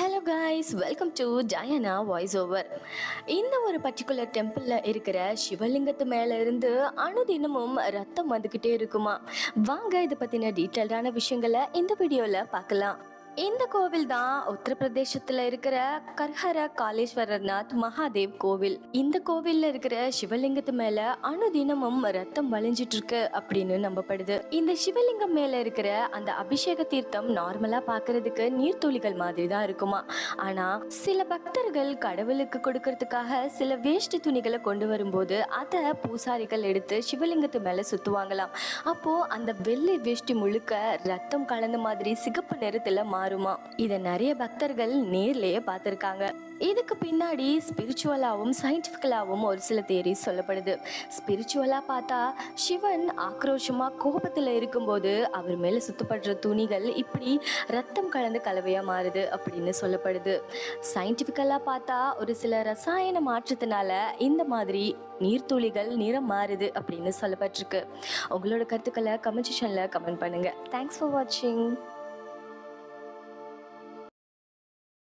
Hello guys welcome to Jayana voice over இந்த ஒரு particular டெம்பிளில் இருக்கிற சிவலிங்கத்து மேலே இருந்து அணுதினமும் ரத்தம் வந்துக்கிட்டே இருக்குமா? வாங்க இதை பற்றின டீட்டெயில்டான விஷயங்களை இந்த வீடியோவில் பார்க்கலாம். இந்த கோவில் தான் உத்தரப்பிரதேசத்துல இருக்கிற கர்ஹர காளேஸ்வரர்நாத் மகாதேவ் கோவில். இந்த கோவில்ல இருக்கிற சிவலிங்கத்து மேல அணுதினமும் ரத்தம் வழிஞ்சிட்டு இருக்கு அப்படின்னு நம்பப்படுது. இந்த சிவலிங்கம் மேல இருக்கிற அந்த அபிஷேக தீர்த்தம் நார்மலா பாக்குறதுக்கு நீர்த்துளிகள் மாதிரி தான் இருக்குமா. ஆனா சில பக்தர்கள் கடவுளுக்கு கொடுக்கறதுக்காக சில வேஷ்டி துணிகளை கொண்டு வரும்போது அதை பூசாரிகள் எடுத்து சிவலிங்கத்து மேல சுத்துவாங்களாம். அப்போ அந்த வெள்ளை வேஷ்டி முழுக்க ரத்தம் கலந்த மாதிரி சிகப்பு நிறத்துல மாறுமா? இதை நிறைய பக்தர்கள் நேர்லயே பார்த்துருக்காங்க. இதுக்கு பின்னாடி ஸ்பிரிச்சுவலாகவும் சயின்டிஃபிக்கலாகவும் ஒரு சில தேரி சொல்லப்படுது. ஸ்பிரிச்சுவலாக பார்த்தா சிவன் ஆக்ரோஷமாக கோபத்தில் இருக்கும்போது அவர் மேலே சுத்தப்படுற துணிகள் இப்படி ரத்தம் கலந்து கலவையாக மாறுது அப்படின்னு சொல்லப்படுது. சயின்டிஃபிக்கலாக பார்த்தா ஒரு சில ரசாயன மாற்றத்தினால இந்த மாதிரி நீர்த்துளிகள் நிறம் மாறுது அப்படின்னு சொல்லப்பட்டிருக்கு. உங்களோட கருத்துக்களை கமெண்ட் செக்ஷனில் கமெண்ட் பண்ணுங்கள் தேங்க்ஸ் ஃபார் வாட்சிங்